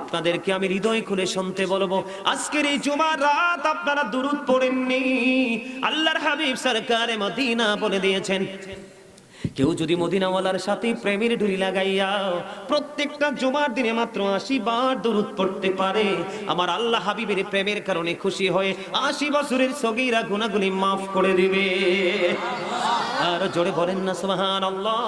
আপনাদেরকে আমি হৃদয় খুলে শুনতে বলব। আজকের এই জুমার রাত আপনারা দূরত পড়েননি। আল্লাহর হাবিব সরকারে মদিনা বলে দিয়েছেন। কেউ যদি মদিনাওয়ালার সাথে প্রেমের ঢুলি লাগাইয়া প্রত্যেকটা জুমার দিনে মাত্র আশি বার দরুদ পড়তে পারে। আমার আল্লাহ হাবিবের প্রেমের কারণে খুশি হয়ে আশি বছরের সগীরা গুণাগুলি মাফ করে দিবে। আর জোরে বলেন না সুবহান আল্লাহ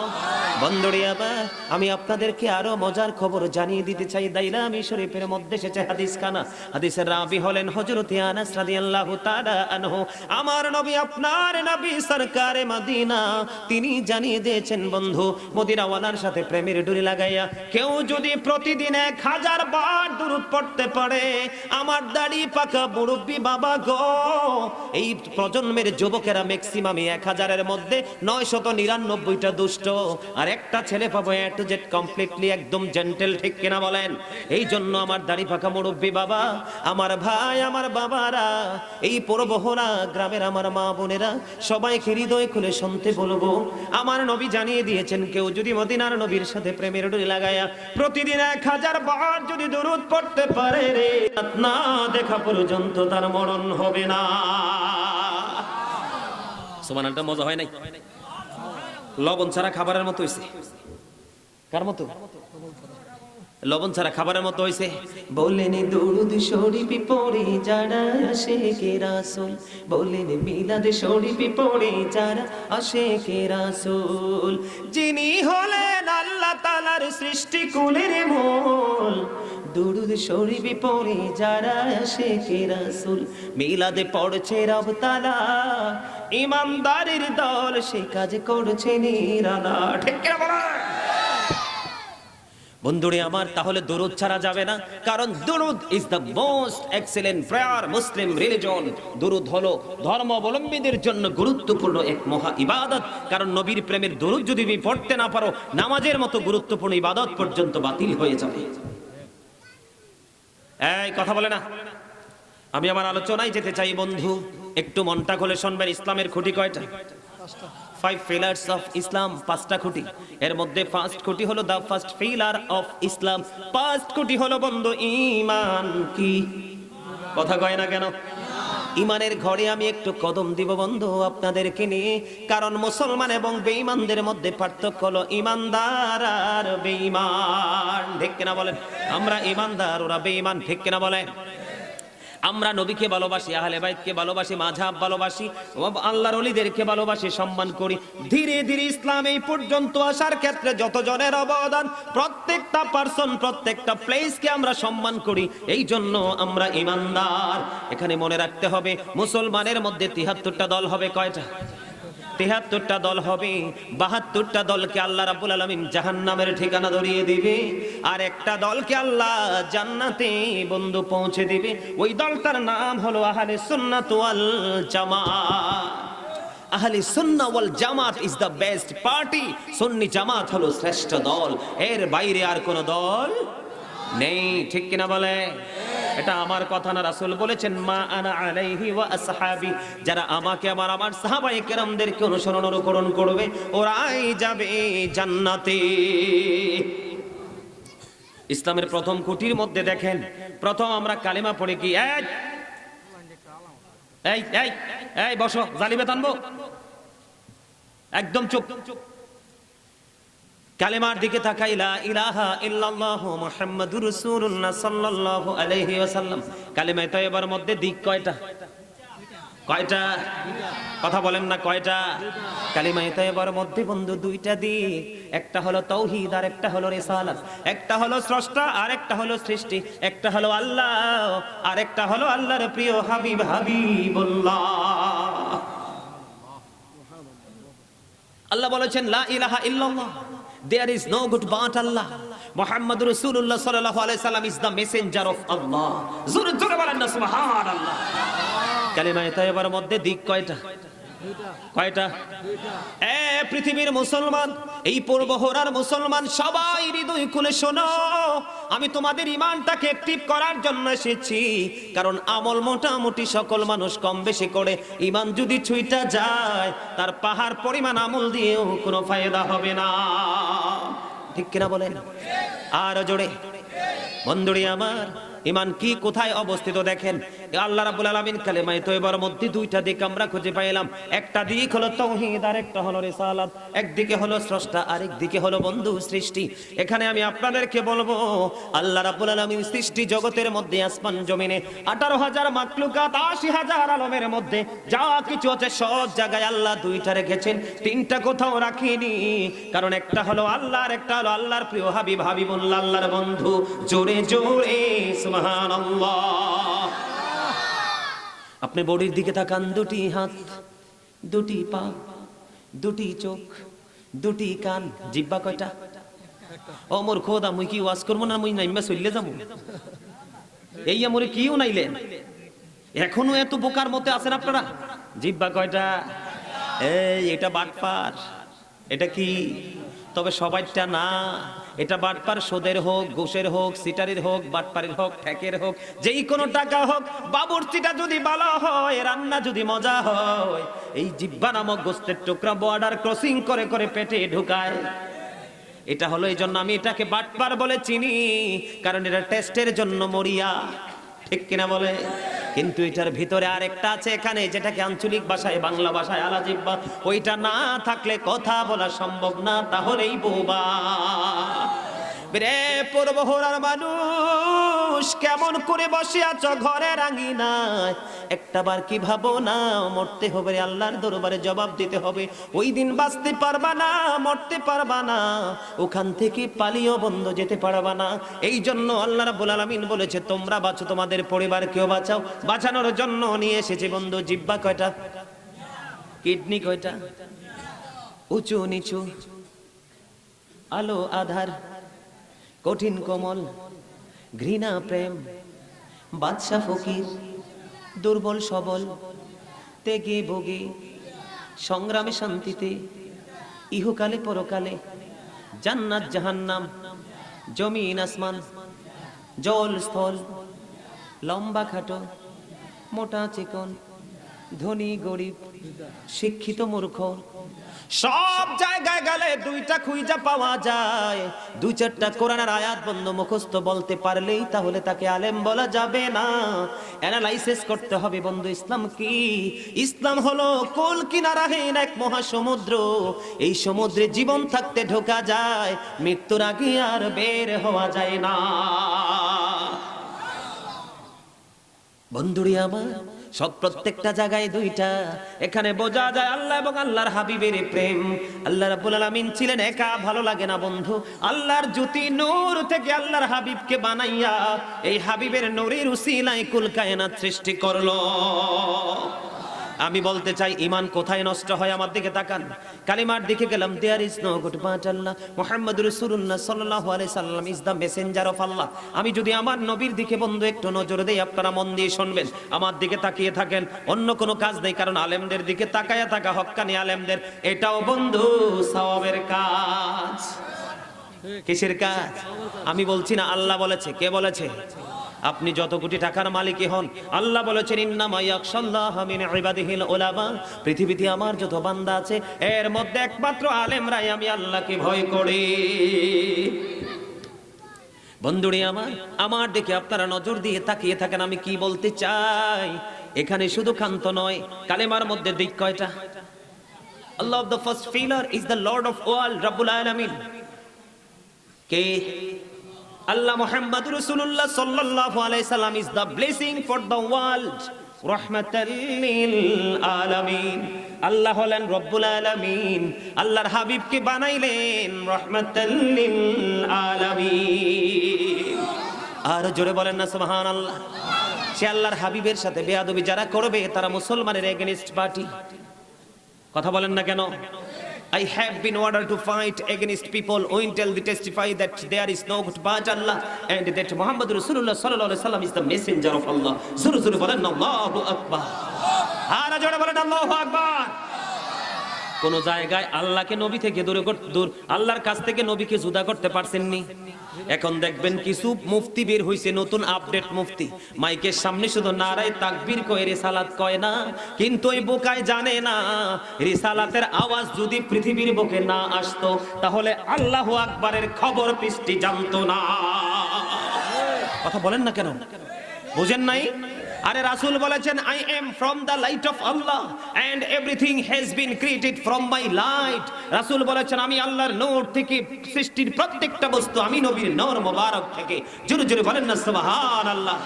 বন্দরে আবার আমি আপনাদেরকে আরও মজার খবর জানিয়ে দিতে চাই। দাইলামি শরীফের মধ্যে এসেছে হাদিস খানা হাদিসের রাবি হলেন হজরত আনাস আমার নবী, আপনার নবী সরকারে মদিনা। তিনি জানিয়ে দিয়েছেন, বন্ধু, মদিনাওয়ালার সাথে প্রেমের ডুরি লাগাইয়া কেউ যদি প্রতিদিন এক হাজার বার দূরত পড়তে পারে, আমার দাড়ি পাকা মুরব্বী বাবা গো। এই প্রজন্মের যুবকেরা ম্যাক্সিমামই এক হাজারের মধ্যে নয় শত নিরানব্বইটা দুষ্ট। আর একটা ছেলে পাবো এ টু জেড কমপ্লিটলি একদম জেন্টেল ঠিক কিনা বলেন? এই জন্য আমার দাড়ি পাকা মুরব্বী বাবা, আমার ভাই, আমার বাবারা, এই পরবহরা গ্রামের আমার মা বোনেরা, সবাইকে হৃদয় খুলে শুনতে বলব। আমার নবী জানিয়ে দিয়েছেন, কেউ যদি মদিনার নবীর সাথে প্রেমের ডুরি লাগায়া প্রতিদিন এক হাজার বার যদি দরুদ পড়তে পারে রে না দেখা পর্যন্ত তার মরণ হবে না। সমানটা মজা হয় নাই? লবণ ছাড়া খাবারের মতো হয়েছে কার মতো? লবণ ছাড়া খাবারের মতো হয়েছে বললেন দরুদ শরীফ পড়ে যারা আসে কে রাসূল? বললেন মিলাদ শরীফ পড়ে যারা আসে কে রাসূল? যিনি হলেন আল্লাহ তালার সৃষ্টি কুলের মূল। দুরুদ শরীফ পড়ে যারা আসে কে রাসূল? মিলাদে পড়ছে রব তালা ইমানদারের দল সে কাজ করছে নিরালা। ঠিক বলেন? বন্ধুরে আমার, তাহলে দরুদ ছাড়া যাবে না। কারণ durood is the most excellent prayer Muslim religion দরুদ হলো ধর্মাবলম্বীদের জন্য গুরুত্বপূর্ণ এক মহা ইবাদত। কারণ নবীর প্রেমের দরুদ যদি তুমি পড়তে না পারো, নামাজের মতো গুরুত্বপূর্ণ ইবাদত পর্যন্ত বাতিল হয়ে যাবে। এই, কথা বলে না। আমি আমার আলোচনায় যেতে চাই বন্ধু। একটু মনটা খুলে শুনবেন, ইসলামের খুঁটি কয়টা? ফাইভ ফিলার্স অফ ইসলাম পাঁচটা খুঁটি। এর মধ্যে ফার্স্ট খুঁটি হলো the first pillar of Islam first খুঁটি হলো বন্ধু ঈমান কি? কথা কয় না কেন? ইমানের ঘরে আমি একটু কদম দিব বন্ধু আপনাদেরকে নিয়ে। কারণ মুসলমান এবং বেঈমানদের মধ্যে পার্থক্য হলো ইমানদার আর বেঈমান। ঠিক কিনা বলেন? আমরা ইমানদার, ওরা বেঈমান, ঠিক কিনা বলেন? আমরা নবীকে ভালোবাসি, আহলে বাইতকে ভালোবাসি মাঝাব ভালোবাসি আল্লাহর অলিদেরকে ভালোবাসি, সম্মান করি। ধীরে ধীরে ইসলাম এই পর্যন্ত আসার ক্ষেত্রে যত জনের অবদান, প্রত্যেকটা পার্সন প্রত্যেকটা প্লেসকে আমরা সম্মান করি। এই জন্য আমরা ইমানদার। এখানে মনে রাখতে হবে, মুসলমানের মধ্যে তিহাত্তরটা দল হবে কয়টা? তেহাত্তরটা দল হবে, বাহাত্তরটা দলকে আল্লাহ রাবুল আলমিন জাহান নামের ঠিকানা ধরিয়ে দিবে, আর একটা দলকে আল্লাহ জান্নাতে বন্ধু পৌঁছে দিবে। ওই দলটার নাম হলো আহলে সুন্নাত ওয়াল জামাত আহলে ওয়াল জামাত ইজ দ্য বেস্ট পার্টি সুন্নি জামাত হলো শ্রেষ্ঠ দল। এর বাইরে আর কোন দল নেই, ঠিক কিনা বলে? এটা আমার কথা না রাসূল বলেছেন, মা আনা আলাইহি ওয়া আসহাবি। যারা আমাকে আমার আমার সাহাবায়ে কেরামদেরকে অনুসরণ অনুকরণ করবে, ওরাই যাবে জান্নাতে। ইসলামের প্রথম কুটির মধ্যে দেখেন, প্রথম আমরা কালেমা পড়ে কি এই এই এই বসো, জালিমে টানবো একদম চুপ চুপ। কালেমার দিকে তাকাইলা ইলাহা ইল্লাল্লাহ মুহাম্মাদুর রাসূলুল্লাহ সাল্লাল্লাহু আলাইহি ওয়াসাল্লাম। কালেমায় তয়বার মধ্যে দিক কয়টা? কয়টা? কথা বলেন না, কয়টা? কালিমায় তয়বার মধ্যে বন্ধু, দুইটা দিক। একটা হলো তৌহিদ আর একটা হলো রিসালাত। একটা হলো স্রষ্টা আর একটা হলো সৃষ্টি। একটা হলো আল্লাহ আর একটা হলো আল্লাহর প্রিয় হাবিব, হাবিবুল্লাহ। আল্লাহ বলেছেন, লা ইলাহা ইল্লাল্লাহ। There is no god but Allah Muhammad রাসূলুল্লাহ সাল্লাল্লাহু আলাইহি সাল্লাম is the messenger of Allah জোরে জোরে বলেন না, সুবহানাল্লাহ। কালিমায়ে তাইয়্যিবার মধ্যে দিক কয়টা? এ, পৃথিবীর মুসলমান, এই পূর্বহরার মুসলমান, সবাই হৃদয় খুলে শোনো। আমি তোমাদের ইমানটাকে অ্যাক্টিভ করার জন্য এসেছি। কারণ আমল মোটামুটি সকল মানুষ কম বেশি করে। ইমান যদি ছুইটা যায়, তার পাহাড় পরিমাণ আমল দিয়েও কোনো ফায়দা হবে না। ঠিক কিনা বলেন? আর জোরে। বন্ধুরি আমার, ইমান কি কোথায় অবস্থিত দেখেন? আল্লাহ রাব্বুল আলামিন তো এবার মধ্যে দুইটা দিক আমরা খুঁজে পাইলাম। একটা দিক হলো তাওহীদ আর একটা হলো রিসালাত। একদিকে হলো স্রষ্টা আরেক দিকে হলো বন্ধু সৃষ্টি। এখানে আমি আপনাদেরকে বলব, আল্লাহ রাব্বুল আলামিন সৃষ্টি জগতের মধ্যে আসমান জমিনে 18000 মাখলুকাত 80000 আলমের মধ্যে যা কিছু আছে সব জায়গায় আল্লাহ দুইটা রেখেছেন তিনটা কোথাও রাখিনি, কারণ একটা হলো আল্লাহর একটা হলো আল্লাহর প্রিয় হাবিব হাবিবুল্লাহ, আল্লাহর বন্ধু। জোরে জোরে, সুবহানাল্লাহ। আপনি বডির দিকে তাকান, দুটি হাত, দুটি পা, দুটি চোখ, দুটি কান, জিব্বা কয়টা? ও মোর খোদা, মুই কি ওয়াজ করব না, মুই নাইমা চললে যাব? এই আমরে কিও নাইলেন? এখনও এত বোকার মতে আছেন আপনারা? জিব্বা কয়টা? এই, এটা বাটপার এটা কি? তবে সবাইটা না। এটা বাটপার সোদের হোক, ঘুষের হোক, সিটারির হোক, বাটপারের হোক, ঠেকের হোক, যেই কোনো টাকা হোক, বাবুর্চিটা যদি ভালো হয়, রান্না যদি মজা হয়, এই জিব্বা নামক গোস্তের টুকরা বর্ডার ক্রসিং করে করে পেটে ঢুকায়। এটা হলো এই জন্য আমি এটাকে বাটপার বলে চিনি, কারণ এটা টেস্টের জন্য মরিয়া। ঠিক কিনা বলে? কিন্তু এটার ভিতরে আরেকটা আছে এখানে, যেটাকে আঞ্চলিক ভাষায়, বাংলা ভাষায় আলাজিব্বা ওইটা না থাকলে কথা বলা সম্ভব না, তাহলেই বোবা। রে পূর্বহরার মানুষ। কেমন করে বসে আছো ঘরের আঙিনায় একটা বার কি ভাবো না, মরতে হবে রে আল্লাহর দরবারে জবাব দিতে হবে। ওই দিন বাঁচতে পারবা না, মরতে পারবা না। ওখান থেকে পালিয়েও বন্ধ যেতে পারবা না। এই জন্য আল্লাহ রাব্বুল আলামিন বলেছে, তোমরা বাঁচো, তোমাদের পরিবার কেউ বাঁচাও। বাঁচানোর জন্য নিয়ে এসেছে বন্ধু, জিব্বা কয়টা? কিডনি কয়টা? উঁচু, নিচু? আলো, আধার? কঠিন কোমল, ঘৃণা প্রেম, বাদশা ফকির, দুর্বল সবল, তেগে ভোগে সংগ্রামে শান্তিতে, ইহকালে পরকালে, জান্নাত জাহান্নাম, জমিন আসমান, জল স্থল, লম্বা খাটো, মোটা চিকন, ধনী গরিব শিক্ষিত মূর্খ। সব জায়গায় গেলে দুইটা খুঁজা পাওয়া যায়। দুই চারটা কোরআনের আয়াত বন্ধ মুখস্থ বলতে পারলেই তাহলে তাকে আলেম বলা যাবে না। অ্যানালাইসিস করতে হবে বন্ধু, ইসলাম কি? ইসলাম হলো কোল কিনারাহীন এক মহাসমুদ্র। এই সমুদ্রে জীবন থাকতে ঢোকা যায়, মৃত্যুর আগে আর বের হওয়া যায় না। বন্ধুরি আমার সব প্রত্যেকটা জায়গায় দুইটা। এখানে বোঝা যায় আল্লাহ এবং আল্লাহর হাবিবের প্রেম। আল্লাহ রাব্বুল আলামিন ছিলেন একা, ভালো লাগে না বন্ধু। আল্লাহর জ্যোতি নূর থেকে আল্লাহর হাবিবকে বানাইয়া এই হাবিবের নূরের উসিলায় কুল কায়নাত সৃষ্টি করল। আমি বলতে চাই ইমান কোথায় নষ্ট হয় আমার দিকে তাকান। কালিমার দিকে গেলাম, there is no god but Allah Muhammad রাসূলুল্লাহ সাল্লাল্লাহু আলাইহি সাল্লাম is the messenger of Allah. আমি যদি আমার নবীর দিকে বন্ধু একটু নজর দেই, আপনারা মন দিয়ে শুনবেন। আমার দিকে তাকিয়ে থাকেন, অন্য কোনো কাজ নেই, কারণ আলেমদের দিকে তাকায়া থাকা হক্কানি আলেমদের, এটাও বন্ধু সওয়াবের কাজ। কিসের কাজ? আমি বলছি না, আল্লাহ বলেছে। কে বলেছে? আপনি যত কোটি টাকার মালিকই হন, আল্লাহ বলেছেন পৃথিবীতে আমার যত বান্দা আছে, এর মধ্যে একমাত্র আলেমরাই আমি আল্লাহকে ভয় করি। বন্ধুরে আমার আমার দেখে আপনারা নজর দিয়ে তাকিয়ে থাকেন, আমি কি বলতে চাই? এখানে শুধু ক্ষান্ত নয়, কালেমার মধ্যে দিক কয়টা? Allah of the first pillar is the lord of ওয়াল রাব্বুল আলামিন কে? আল্লাহ মোহাম্মদ রাসূলুল্লাহ সাল্লাল্লাহু আলাইহি সাল্লাম is the blessing for the world আলামিন আল্লাহ হলেন রব্বুল আলামিন। আল্লাহর হাবিবকে বানাইলেন রহমাতাল লিল আলামিন আর জোরে বলেন না, সুবহানাল্লাহ। সে আল্লাহর হাবিবের সাথে বেয়াদবি যারা করবে, তারা মুসলমানের এগেনিস্ট পার্টি কথা বলেন না কেন? I have been ordered to fight against people until they testify that there is no God but Allah and that Muhammad Rasulullah sallallahu alaihi wasallam is the messenger of Allah. Zuru zuru bolen Allahu Akbar. আর জোরে বলেন আল্লাহু আকবার। কোন জায়গায় আল্লাহকে নবী থেকে দূরে দূর আল্লাহর কাছ থেকে নবীকে জুদা করতে পারছেননি। এখন দেখবেন কিছু মুফতি বের হইছে, নতুন আপডেট মুফতি। মাইকের সামনে শুধু নারায় তাকবীর কয় রিসালাত কয় না, কিন্তু ওই বোকায় জানে না, রিসালাতের আওয়াজ যদি পৃথিবীর বুকে না আসতো, তাহলে আল্লাহ আকবারের খবর পৃষ্টি জানতো না। কথা বলেন না কেন? বুঝেন নাই? আরে রাসূল বলেছেন I am from the light of Allah and everything has been created from my light রাসূল বলেছেন, আমি আল্লাহর নূর থেকে সৃষ্টির প্রত্যেকটা বস্তু, আমি নবীর নূর মোবারক থেকে। জোরে জোরে বলেন না সুবহান আল্লাহ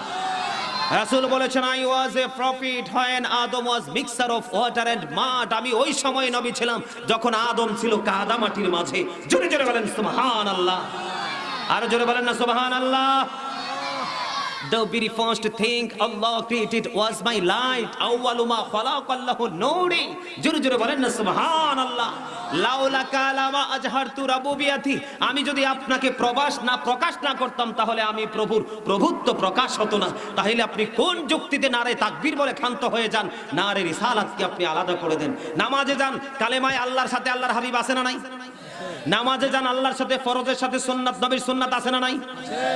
রাসূল বলেছেন I was a prophet when Adam was mixture of water and mud আমি ওই সময় নবী ছিলাম যখন আদম ছিল কাদা মাটির মাঝে। জোরে জোরে বলেন সুবহান আল্লাহ আর জোরে বলেন না, সুবহানাল্লাহ। The very first thing Allah created was my light. Awwaluma khalaqallahu nuri. জোরে জোরে বলেন না, সুবহানাল্লাহ। লাউলা কালামা আজহারতু রাবুবিয়াতি। আমি যদি আপনাকে প্রবাস না, প্রকাশ না করতাম, তাহলে আমি প্রভুর প্রভুত্ব প্রকাশ হতো না। তাহলে আপনি কোন যুক্তিতে নারে তাকবীর বলে ক্ষান্ত হয়ে যান? নারে রিসালাতকে আপনি আলাদা করে দেন। নামাজে যান, কালেমায় আল্লাহর সাথে আল্লাহর হাবিব আছে না নাই? নামাজে যান আল্লাহর সাথে ফরজের সাথে সুন্নাত নবীর সুন্নাত আছে না নাই?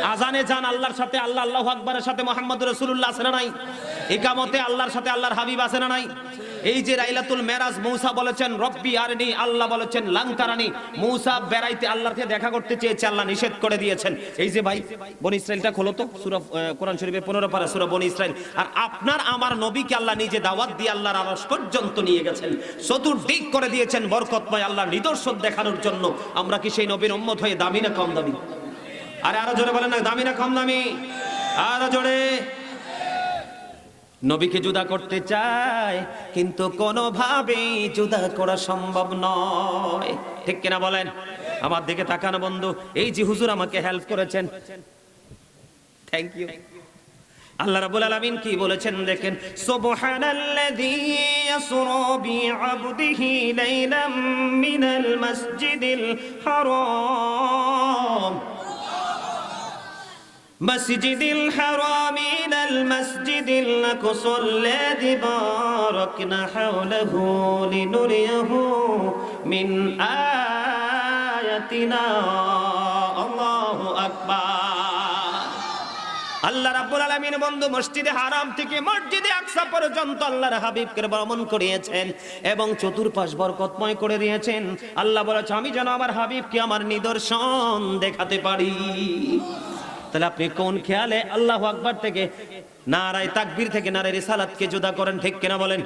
আজানে যান আল্লাহর সাথে আল্লাহ আল্লাহ আকবরের সাথে মোহাম্মদ রসুল্লাহ আছে না নাই? ইকামতে আল্লাহর সাথে আল্লাহর হাবিব আছে না নাই? এই যে রাইলাতুল মেরাজ মৌসা বলেছেন রব্বি আরনি আল্লাহ বলেছেন লাংকারানি মৌসা বেড়াইতে আল্লাহর সাথে দেখা করতে চেয়েছে আল্লাহ নিষেধ করে দিয়েছেন। এই যে ভাই বনি ইসরাইলটা খোলো তো সূরা আহ, কোরআন শরীফে 15 পারা সূরা বনি ইসরাইল। আর আপনার আমার নবীকে আল্লাহ নিজে দাওয়াত দিয়ে আল্লাহর আরশ পর্যন্ত নিয়ে গেছেন। চতুর্দিক করে দিয়েছেন বরকতময় আল্লাহর নিদর্শন দেখানোর জন্য। আমরা কি সেই নবীর উম্মত হয়ে দামি না কম দামি? আরে আরও জোরে বলেন না দামি না কম দামি? আরও জোরে। নবীকে জুদা করতে চায়, কিন্তু কোনোভাবেই জুদা করা সম্ভব নয়। ঠিক কিনা বলেন? আমার দিকে তাকানো বন্ধু, এই যে হুজুর আমাকে হেল্প করেছেন। থ্যাংক ইউ আল্লাহ রাব্বুল আলামিন কি বলেছেন দেখেন? সুবহানাল্লাযী ইয়াসরা বিআবদিহি লাইলাম মিনাল মাসজিদিল হারাম। مسجد الحرام إلى المسجد الأقصى الذي باركنا حوله لنريه من آياتنا الله أكبر আল্লাহ রাব্বুল আলামিন বন্ধু মসজিদে হারাম থেকে মসজিদে আকসা পর্যন্ত আল্লাহর হাবিবকে ভ্রমণ করিয়েছেন এবং চতুর্পাশ বরকতময় করে দিয়েছেন আল্লাহ বলেছে আমি যেন আমার হাবিবকে আমার নিদর্শন দেখাতে পারি তাহলে আপনি কোন খেয়ালে আল্লাহ আকবার থেকে নারায় তাকবীর থেকে নারায় রিসালাতকে জুদা করেন, ঠিক কিনা বলেন?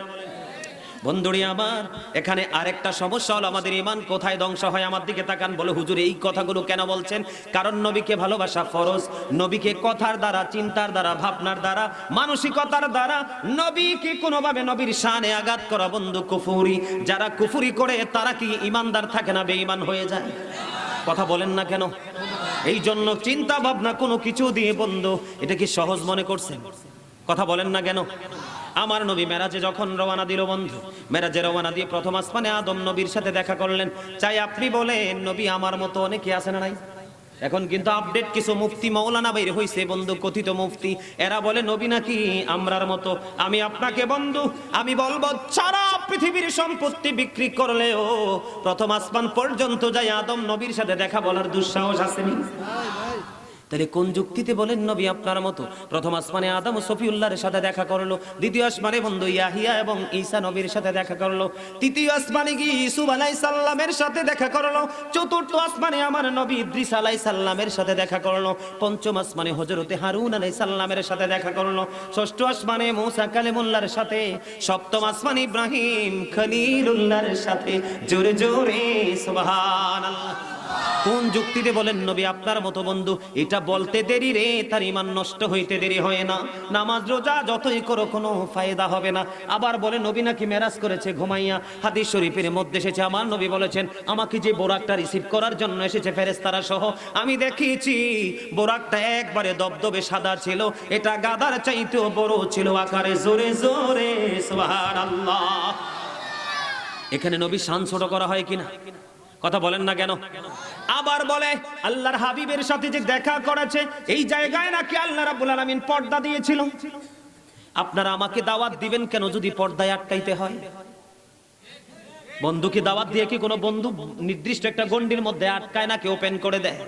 বন্ধুরি আমার, এখানে আরেকটা সমস্যা হলো, আমাদের ইমান কোথায় ধ্বংস হয় আমার দিকে তাকান, বলে হুজুর, এই কথাগুলো কেন বলছেন? কারণ নবীকে ভালোবাসা ফরজ, নবীকে কথার দ্বারা, চিন্তার দ্বারা, ভাবনার দ্বারা, মানসিকতার দ্বারা, নবীকে কোনোভাবে নবীর শানে আঘাত করা বন্ধু কুফুরি, যারা কুফুরি করে, তারা কি ইমানদার থাকে না বেঈমান হয়ে যায়? কথা বলেন না কেন? এই জন্য চিন্তা ভাবনা কোনো কিছু দিয়ে বন্ধু, এটা কি সহজ মনে করছেন? কথা বলেন না কেন? আমার নবী মেরাজে যখন রওনা দিল বন্ধু, মেরাজে রওনা দিয়ে প্রথম আসমানে আদম নবীর সাথে দেখা করলেন। চাই আপনি বলেন, নবী আমার মতো অনেকে আছে না নাই? এখন কিন্তু আপডেট কিছু মুফতি মৌলানা বাইরে হইছে, বন্ধু, কথিত মুফতি। এরা বলে, নবী নাকি আমরার মতো? আমি আপনাকে বন্ধু, আমি বলব, সারা পৃথিবীর সম্পত্তি বিক্রি করলেও প্রথম আসমান পর্যন্ত যাই আদম নবীর সাথে দেখা বলার দুঃসাহস আসেনি। তাহলে কোন যুক্তিতে বলেন নবী আপনার মতো? প্রথম আসমানে আদম ও সফিউল্লাহর সাথে দেখা করল। দ্বিতীয় আসমানে বন্ধু ইয়াহিয়া এবং ঈসা নবীর সাথে দেখা করল। তৃতীয় আসমানে গিয়ে ইসুফ আলাই সাল্লামের সাথে দেখা করল? চতুর্থ আসমানে আমার নবী ইদ্রিস আলাই সাল্লামের সাথে দেখা করল। পঞ্চম আসমানে হজরতে হারুন আলাই সাল্লামের সাথে দেখা করল। ষষ্ঠ আসমানে মৌসা কালেমুল্লার সাথে, সপ্তম আসমানে ইব্রাহিম খলিলুল্লাহর সাথে। জোরে জোরে, সুবহানাল্লাহ। কোন যুক্তিতে বলেন, নবী, আপনার মতো বন্ধু, এটা বলতে দেরি রে, তার ইমান নষ্ট হইতে দেরি হয় না। নামাজ, রোজা যতই করো, কোনো ফায়দা হবে না। আবার বলে নবী নাকি মেরাজ করেছে ঘুমাইয়া, হাদিস শরীফের মধ্যে এসেছে, আমার নবী বলেছেন, আমাকে যে বোরাকটা রিসিভ করার জন্য এসেছে ফেরেস্তারা সহ, আমি দেখিয়েছি, বোরাকটা একবারে দবদবে সাদা ছিল, এটা গাদার চাইতেও বড় ছিল, আকারে জোরে জোরে এখানে নবী শান ছোট করা হয় কিনা? কথা বলেন না কেন? আবার বলে, আল্লাহর হাবিবের সাথে যে দেখা করেছে, এই জায়গায় নাকি আল্লাহ রাবুল আলমিন পর্দা দিয়েছিল? আপনারা আমাকে দাওয়াত দিবেন কেন যদি পর্দায় আটকাইতে হয়? বন্ধুকে দাওয়াত দিয়ে কি কোনো বন্ধু নির্দিষ্ট একটা গন্ডির মধ্যে আটকায় না, কেউ ওপেন করে দেয়?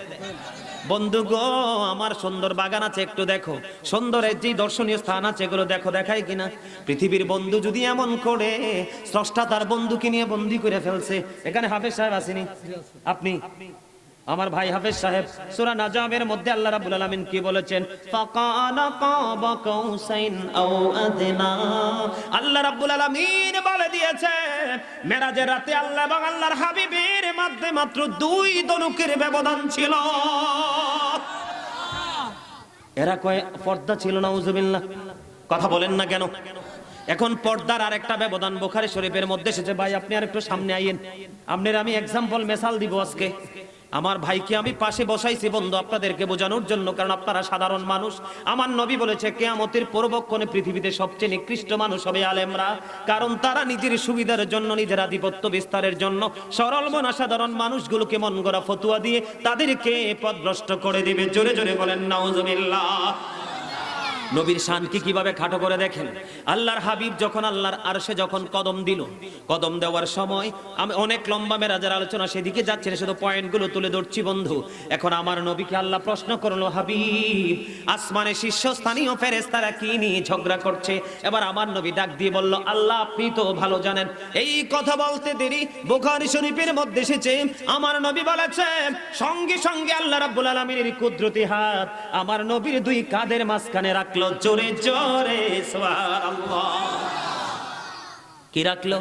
বন্ধু গো, আমার সুন্দর বাগান আছে, একটু দেখো। সুন্দরের যে দর্শনীয় স্থান আছে, এগুলো দেখো, দেখায় কিনা? পৃথিবীর বন্ধু যদি এমন করে, স্রষ্টা তার বন্ধুকে নিয়ে বন্দি করে ফেলছে। এখানে হাফেজ সাহেব আসেনি। আপনি, আমার ভাই হাফেজ সাহেব, সূরা নাজামের মধ্যে আল্লাহ রাব্বুল আলামিন কি বলেছেন? ফাকানা কাবা কাউসাইন আও আদনা। আল্লাহ রাব্বুল আলামিন বলে দিয়েছে মেরাজের রাতে আল্লাহ এবং আল্লাহর হাবিবের মধ্যে মাত্র দুই দনুকের ব্যবধান ছিল। এরা কয়ে, পর্দা ছিল না উজুবিল্লা কথা বলেন না কেন? এখন পর্দার আর একটা ব্যবধান বোখারি শরীফের মধ্যে এসেছে। ভাই, আপনি আর একটু সামনে আইয়েন। আপনার আমি এক্সাম্পল মেসাল দিব আজকে। আমার ভাইকে আমি পাশে বসাইছি, বন্ধু, আপনাদেরকে বোঝানোর জন্য, কারণ আপনারা সাধারণ মানুষ। আমার নবী বলেছে, কেয়ামতের পরবক্ষণে পৃথিবীতে সবচেয়ে নিকৃষ্ট মানুষ হবে আলেমরা, কারণ তারা নিজের সুবিধার জন্য, নিজের আধিপত্য বিস্তারের জন্য সরল মনা সাধারণ মানুষগুলোকে মন গড়া ফতুয়া দিয়ে তাদেরকে পদভ্রষ্ট করে দিবে। জোরে জোরে বলেন, নাউজুবিল্লাহ। নবীর শানকে কীভাবে খাটো করে দেখেন? আল্লাহর হাবিব যখন আল্লাহর আরশে যখন কদম দিল, কদম দেওয়ার সময় আমি অনেক লম্বা মেরাজের আলোচনা সেদিকে যাচ্ছে না, শুধু পয়েন্টগুলো তুলে ধরছি বন্ধু। এখন আমার নবীকে আল্লাহ প্রশ্ন করল, হাবিব আসমানে শীর্ষস্থানীয় ফেরেস্তারা কি নিয়ে ঝগড়া করছে? এবার আমার নবী ডাক দিয়ে বলল, আল্লাহ, আপনি তো ভালো জানেন। এই কথা বলতে দেরি, বুখারী শরীফের মধ্যে এসেছে, আমার নবী বলেছে, সঙ্গে সঙ্গে আল্লাহ রাব্বুল আলামিনের কুদরতি হাত আমার নবীর দুই কাঁধের মাঝখানে রাখল জোরে জোরে কি রাখল?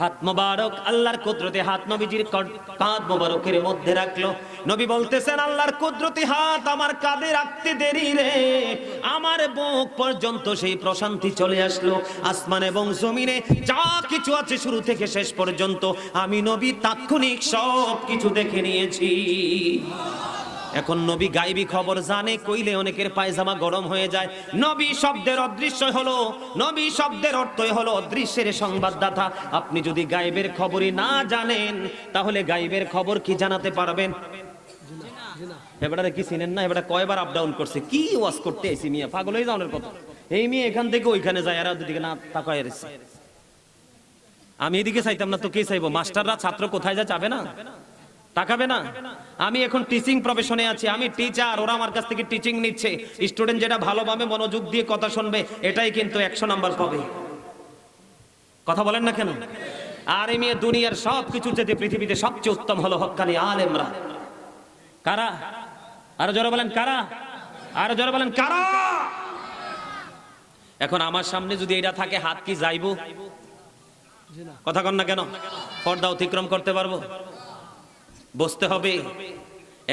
হাত মোবারক, আল্লাহর কুদরতি হাত নবীজির কাঁধ মোবারকের মধ্যে রাখল। নবী বলতেছেন, আল্লাহর কুদরতি হাত আমার কাঁধে রাখতে দেরি রে। আমার বুক পর্যন্ত সেই প্রশান্তি চলে আসলো। আসমান এবং জমিনে যা কিছু আছে শুরু থেকে শেষ পর্যন্ত আমি নবী তাৎক্ষণিক সব কিছু দেখে নিয়েছি। এখন নবী গাইবি খবর জানে, কইলে অনেকের পায়জামা গরম হয়ে যায়। নবী শব্দের অদৃশ্য হলো, নবী শব্দের অর্থই হলো অদৃশ্যের সংবাদদাতা। আপনি যদি গাইবের খবরই না জানেন, তাহলে গাইবের খবর কি জানাতে পারবেন? এবারে কি চিনেন না? এবারে কয়বার আপ ডাউন করছে? কি ওয়াজ করতে আইছি মিয়া? পাগল হয়ে যাওয়ার কথা। এই মেয়ে এখান থেকে ওইখানে যায়, আর দুদিকে না তাকায় আমি এদিকে চাইতাম না তো কে চাইব। মাস্টাররা ছাত্র কোথায় যা যাবে না? তাকাবে না? আমি এখন টিচিং প্রফেশনে আছি। আমি টিচার ওরা আমার কাছ থেকে টিচিং নিচ্ছে। স্টুডেন্ট যেটা ভালোভাবে মনোযোগ দিয়ে কথা শুনবে, এটাই কিন্তু একশো নাম্বার পাবে। কথা বলেন না কেন? আর এই মেয়ে দুনিয়ার সব কিছুর যেতে পৃথিবীতে সবচেয়ে উত্তম হলো হক্কানি আলেমরা। কারা? আরও জোরে বলেন, কারা? আরও জোরে বলেন, কারা? এখন আমার সামনে যদি এটা থাকে, হাত কি যাইবো? কথা কন না কেন? পর্দা অতিক্রম করতে পারব? বসতে হবে।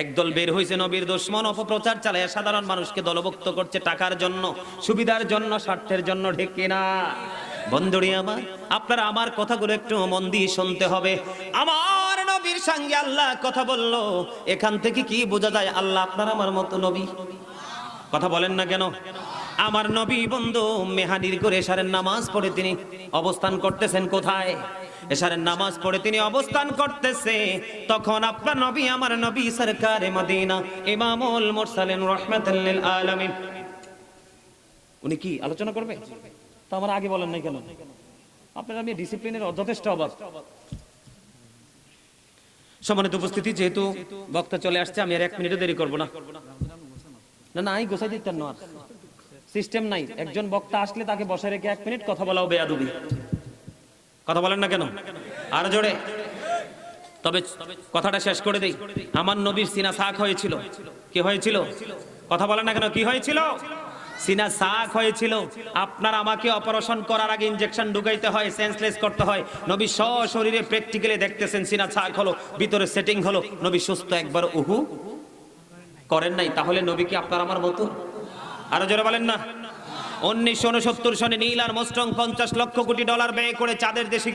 একদল বের হয়েছে নবীর দুশ্মন, অপপ্রচার চালায় সাধারণ মানুষকে দলভুক্ত করছে টাকার জন্য, সুবিধার জন্য, স্বার্থের জন্য ঢেকে না? বন্ধুরি আমার, আপনারা আমার কথাগুলো একটু মন দিয়ে শুনতে হবে। আমার নবীর সঙ্গে আল্লাহ কথা বলল, এখান থেকে কি বোঝা যায় আল্লাহ আপনার আমার মতো নবী? কথা বলেন না কেন? আমার নবী বন্ধু মেহানির করে এশারের নামাজ পড়ে তিনি অবস্থান করতেছেন কোথায়? এশারের নামাজ পড়ে তিনি অবস্থান করতেছে। তখন আপনার নবী, আমার নবী সরকার মদিনা, ইমামুল মুরসালিন রাহমাতুল আলামিন। উনি কি আলোচনা করবে? তো আমার আগে বলেন নাই কেন? আপনার আমি ডিসিপ্লিনের যথেষ্ট অভাব। সম্মানিত উপস্থিতি, যেহেতু বক্তা চলে আসছে, আমি আর এক মিনিটও দেরি করব না। না না, আমি গোছাই দিতেন না সিস্টেম নাই। একজন বক্তা আসলে তাকে বসে রেখে এক মিনিট কথা বলাও বেয়াদুবি। কথা বলেন না কেন? আর জোরে। তবে কথাটা শেষ করে দেই। আমার নবীর সিনা শাক হয়েছিল। কি হয়েছিল? কথা বলেন না কেন? কি হয়েছিল? সিনা শাক হয়েছিল। আপনার আমাকে অপারেশন করার আগে ইনজেকশন ঢুকাইতে হয় সেন্সলেস করতে হয়। নবী স শরীরে প্র্যাকটিক্যালি দেখতেছেন সিনা শাক হলো, ভিতরে সেটিং হলো। নবী সুস্থ একবার উহু করেন নাই, তাহলে নবী কি আপনার আমার মতো আরও জোরে বলেন না। উনিশশো উনসত্তর সনে নীল আর মোস্টং পঞ্চাশ লক্ষ কোটি ডলার ব্যয় করে চাঁদের দেশে